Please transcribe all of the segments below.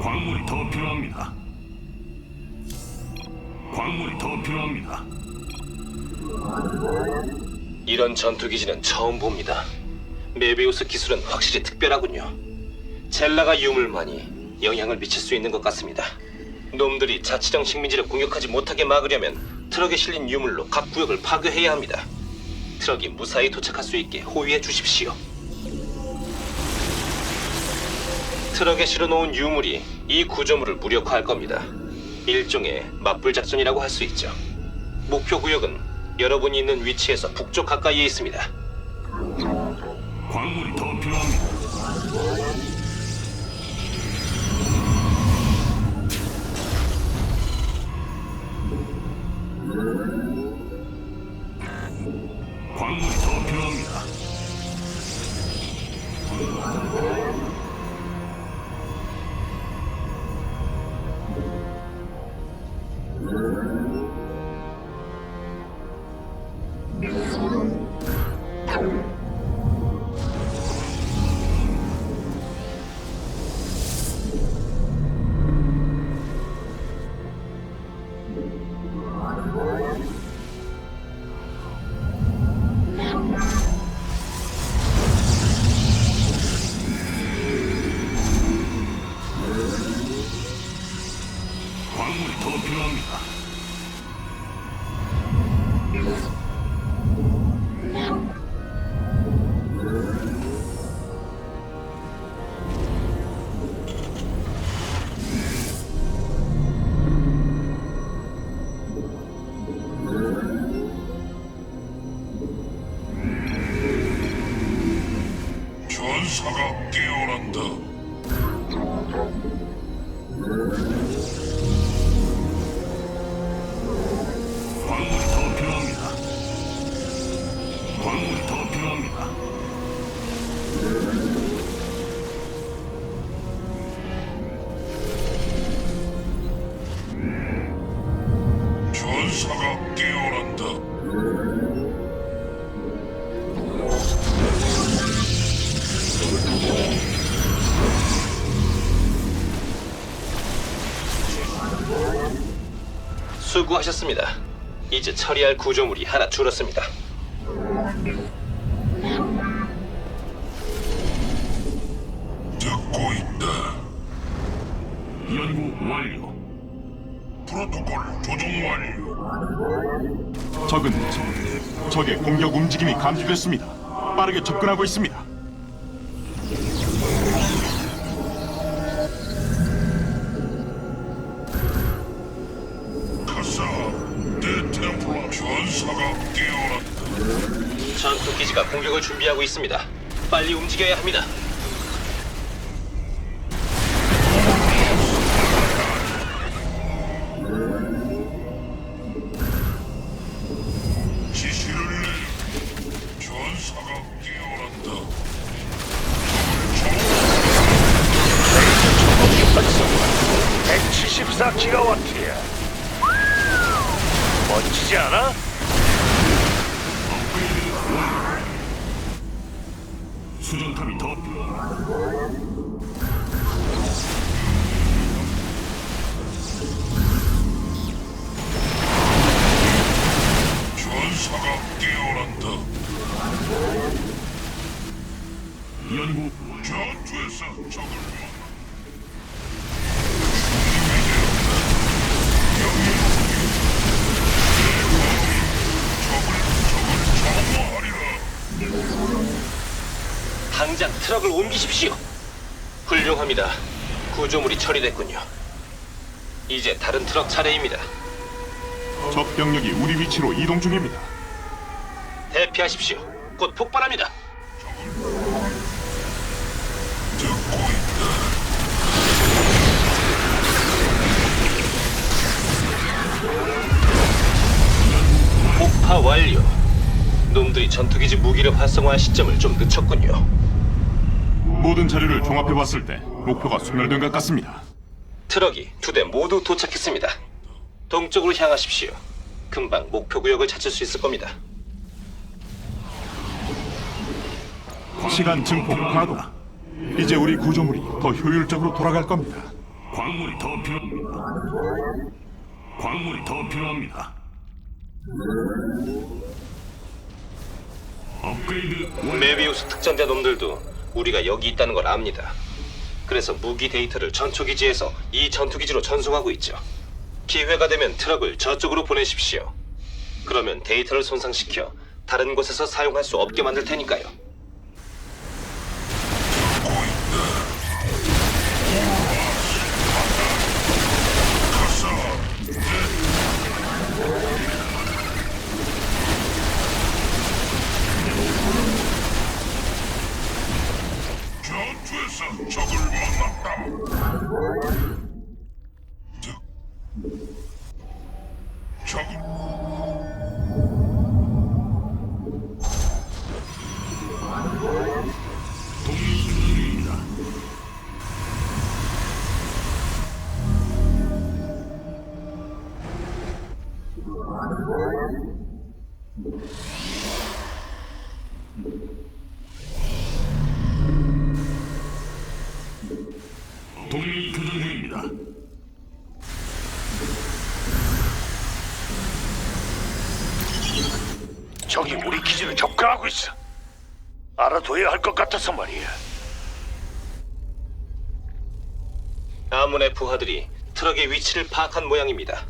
광물이 더 필요합니다. 광물이 더 필요합니다. 이런 전투 기지는 처음 봅니다. 메비우스 기술은 확실히 특별하군요. 젤라가 유물만이 영향을 미칠 수 있는 것 같습니다. 놈들이 자치령 식민지를 공격하지 못하게 막으려면 트럭에 실린 유물로 각 구역을 파괴해야 합니다. 트럭이 무사히 도착할 수 있게 호위해 주십시오. 트럭에 실어놓은 유물이 이 구조물을 무력화할 겁니다. 일종의 맞불 작전이라고 할 수 있죠. 목표 구역은 여러분이 있는 위치에서 북쪽 가까이에 있습니다. 광물이 더 필요합니다. 광물 수고하셨습니다. 이제 처리할 구조물이 하나 줄었습니다. 듣고 있다. 연구 완료. 프로토콜 조정 완료. 적은 적, 적의 공격 움직임이 감지됐습니다. 빠르게 접근하고 있습니다. 있습니다. 빨리 움직여야 합니다. 트럭을 옮기십시오. 훌륭합니다. 구조물이 처리됐군요. 이제 다른 트럭 차례입니다. 적 병력이 우리 위치로 이동 중입니다. 대피하십시오. 곧 폭발합니다. 폭파 완료. 놈들이 전투기지 무기를 활성화한 시점을 좀 늦췄군요. 모든 자료를 종합해 봤을 때 목표가 소멸된 것 같습니다. 트럭이 두 대 모두 도착했습니다. 동쪽으로 향하십시오. 금방 목표 구역을 찾을 수 있을 겁니다. 시간 증폭 가동. 이제 우리 구조물이 더 효율적으로 돌아갈 겁니다. 광물이 더 필요합니다. 광물이 더 필요합니다. 업그레이드 완료. 메비우스 특전대 놈들도 우리가 여기 있다는 걸 압니다. 그래서 무기 데이터를 전초기지에서 이 전투기지로 전송하고 있죠. 기회가 되면 트럭을 저쪽으로 보내십시오. 그러면 데이터를 손상시켜 다른 곳에서 사용할 수 없게 만들 테니까요. 전투 지를 접근하고 있어. 알아둬야 할 것 같아서 말이야. 아문의 부하들이 트럭의 위치를 파악한 모양입니다.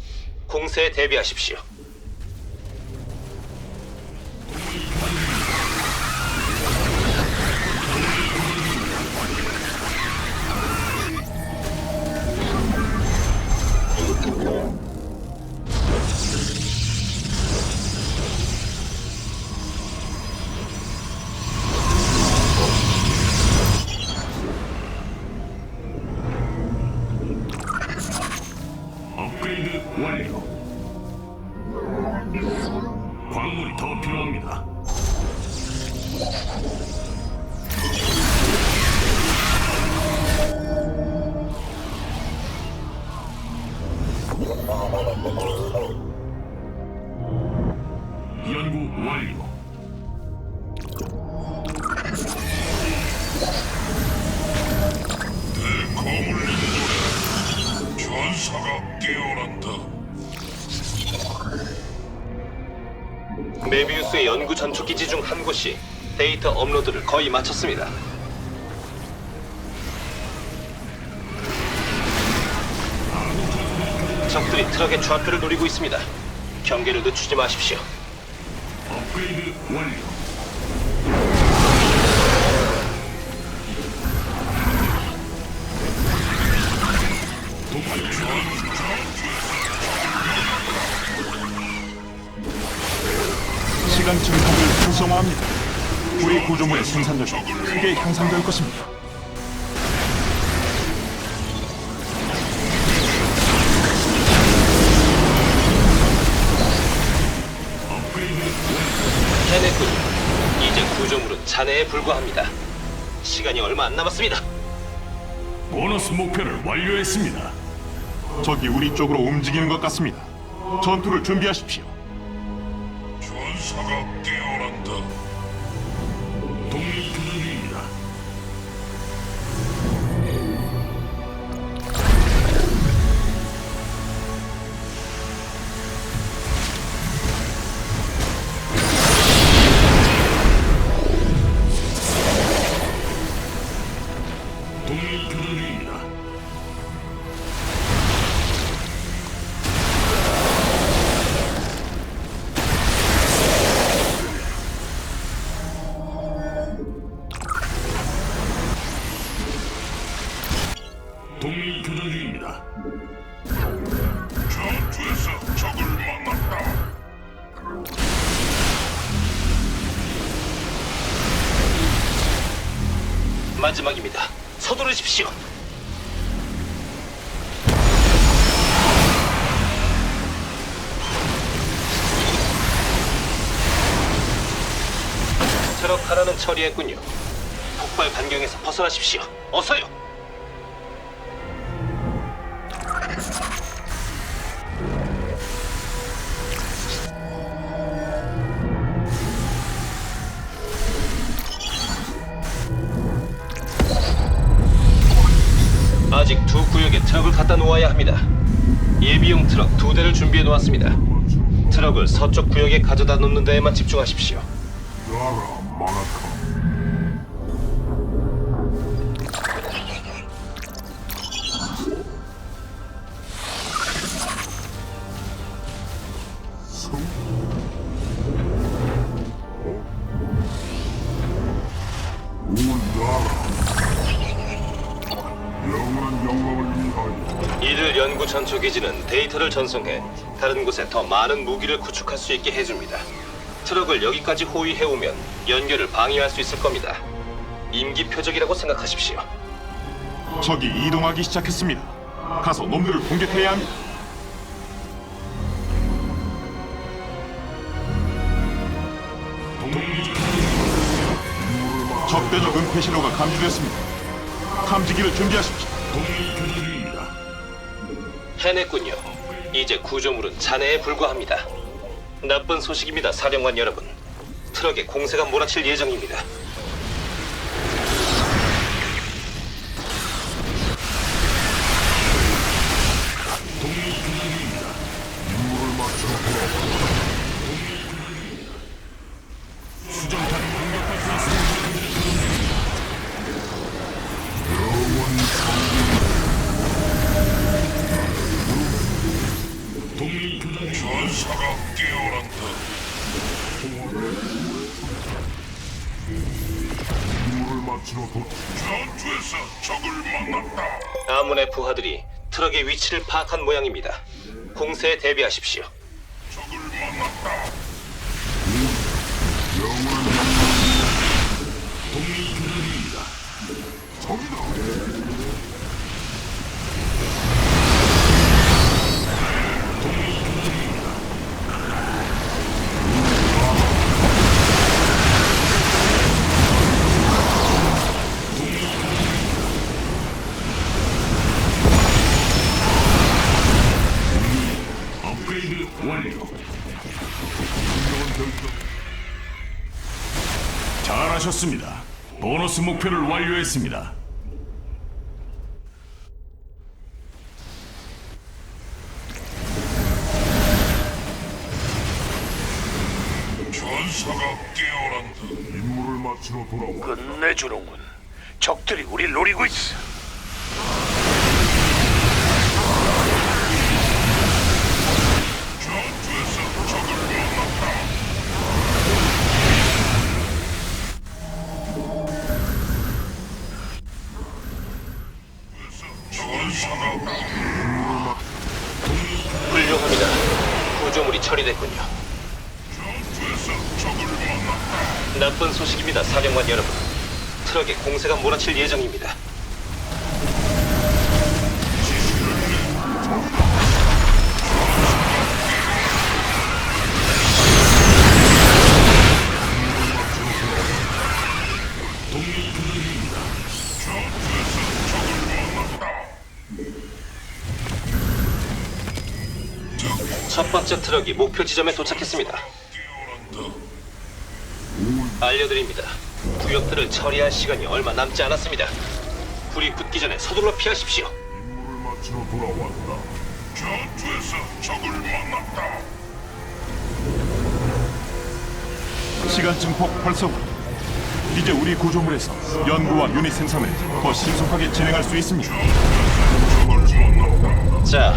공세에 대비하십시오. 메비우스의 연구 전초 기지 중 한 곳이 데이터 업로드를 거의 마쳤습니다. 적들이 트럭의 좌표를 노리고 있습니다. 경계를 늦추지 마십시오. 업그레이드 완료. 시간 증폭을 활성화합니다. 우리 구조물의 생산력이 크게 향상될 것입니다. 해냈군요. 이제 구조물은 잔해에 불과합니다. 시간이 얼마 안 남았습니다. 보너스 목표를 완료했습니다. 적이 우리 쪽으로 움직이는 것 같습니다. 전투를 준비하십시오. 전 트럭 하나는 처리했군요. 폭발 반경에서 벗어나십시오. 어서요. 아직 두 구역에 트럭을 갖다 놓아야 합니다. 예비용 트럭 두 대를 준비해 놓았습니다. 트럭을 서쪽 구역에 가져다 놓는 데에만 집중하십시오. 영광을 위하여 이들 연구 전초 기지는 데이터를 전송해 다른 곳에 더 많은 무기를 구축할 수 있게 해줍니다. 트럭을 여기까지 호위해 오면 연결을 방해할 수 있을 겁니다. 임기 표적이라고 생각하십시오. 적이 이동하기 시작했습니다. 가서 놈들을 공격해야 합니다. 적대적 은폐 신호가 감지됐습니다. 탐지기를 준비하십시오. 해냈군요. 이제 구조물은 잔해에 불과합니다. 나쁜 소식입니다, 사령관 여러분. 트럭에 공세가 몰아칠 예정입니다. 아문의 부하들이 트럭의 위치를 파악한 모양입니다. 공세에 대비하십시오. 적을. 잘하셨습니다. 보너스 목표를 완료했습니다. 전사가 깨어난다. 임무를 마치러 돌아와. 끝내주는군. 적들이 우리 노리고 있어. 몰아칠 예정입니다. 첫 번째 트럭이 목표 지점에 도착했습니다. 알려드립니다. 구역들을 처리할 시간이 얼마 남지 않았습니다. 불이 붙기 전에 서둘러 피하십시오. 임무를 마치러 돌아왔다. 전투에서 적을 만났다. 시간 증폭 활성. 이제 우리 구조물에서 연구와 유닛 생산을 더 신속하게 진행할 수 있습니다. 적을 만났다. 자,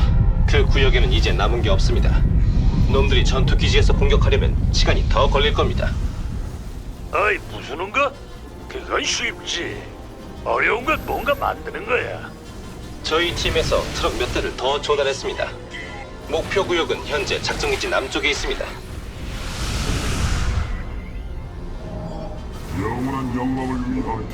그 구역에는 이제 남은 게 없습니다. 놈들이 전투 기지에서 공격하려면 시간이 더 걸릴 겁니다. 부수는 거? 그건 쉽지. 어려운 건 뭔가 만드는 거야. 저희 팀에서 트럭 몇 대를 더 조달했습니다. 목표 구역은 현재 작전기지 남쪽에 있습니다. 영원한 영광을 위하여.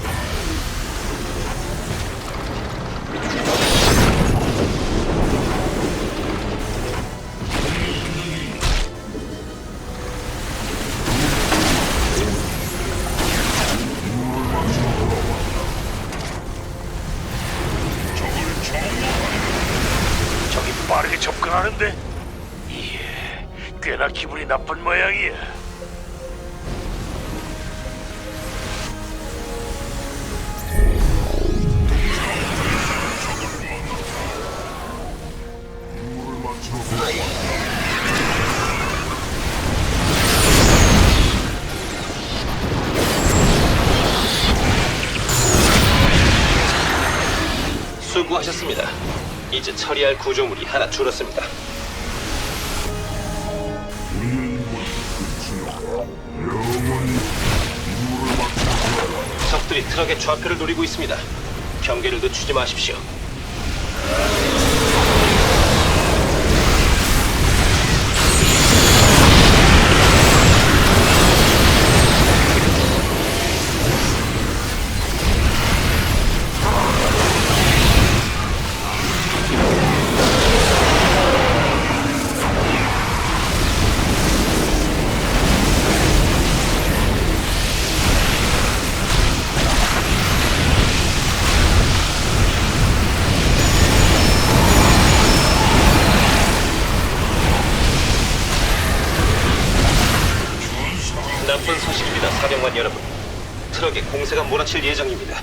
나쁜 모양이야. 수고하셨습니다. 이제 처리할 구조물이 하나 줄었습니다. 트럭의 좌표를 노리고 있습니다. 경계를 늦추지 마십시오. 사령관 여러분. 트럭에 공세가 몰아칠 예정입니다.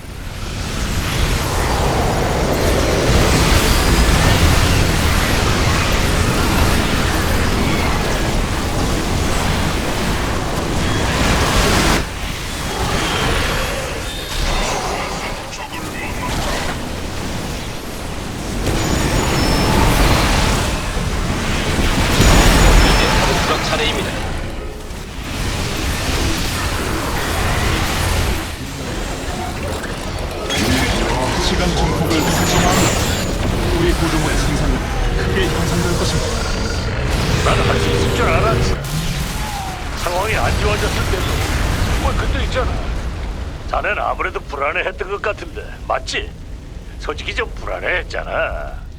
불안해했던 것 같은데 맞지? 솔직히 좀 불안해했잖아.